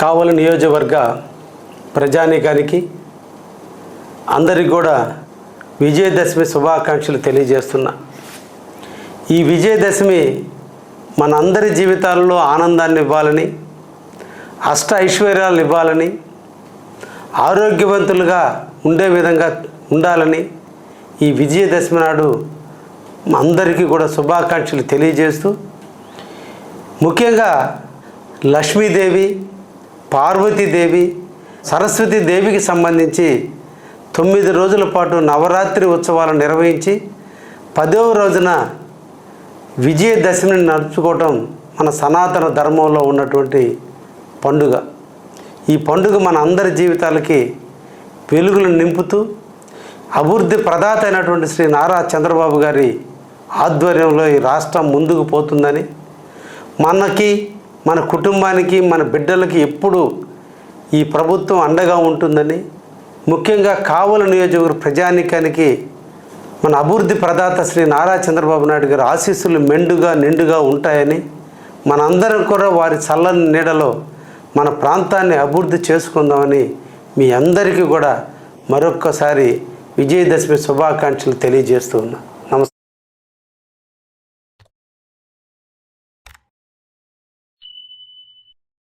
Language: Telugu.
కావలి నియోజకవర్గ ప్రజానీకానికి అందరికి కూడా విజయదశమి శుభాకాంక్షలు తెలియజేస్తున్నా. ఈ విజయదశమి మనందరి జీవితాల్లో ఆనందాన్ని ఇవ్వాలని అష్ట ఐశ్వర్యాలను ఇవ్వాలని ఆరోగ్యవంతులుగా ఉండే విధంగా ఉండాలని ఈ విజయదశమి నాడు అందరికీ కూడా శుభాకాంక్షలు తెలియజేస్తూ ముఖ్యంగా లక్ష్మీదేవి పార్వతీదేవి సరస్వతి దేవికి సంబంధించి తొమ్మిది రోజుల పాటు నవరాత్రి ఉత్సవాలు నిర్వహించి పదవ రోజున విజయదశమిని నడుచుకోవటం మన సనాతన ధర్మంలో ఉన్నటువంటి పండుగ. ఈ పండుగ మన అందరి జీవితాలకి వెలుగులు నింపుతూ అభివృద్ధి ప్రదాత అయినటువంటి శ్రీ నారా చంద్రబాబు గారి ఆధ్వర్యంలో ఈ రాష్ట్రం ముందుకు పోతుందని మనకి మన కుటుంబానికి మన బిడ్డలకి ఎప్పుడు ఈ ప్రభుత్వం అండగా ఉంటుందని ముఖ్యంగా కావల నియోజకవర్గ ప్రజానికానికి మన అభివృద్ధి ప్రదాత శ్రీ నారా చంద్రబాబు నాయుడు గారి ఆశీస్సులు మెండుగా నిండుగా ఉంటాయని మనందరం కూడా వారి చల్లని నీడలో మన ప్రాంతాన్ని అభివృద్ధి చేసుకుందామని మీ అందరికీ కూడా మరొక్కసారి విజయదశమి శుభాకాంక్షలు తెలియజేస్తూ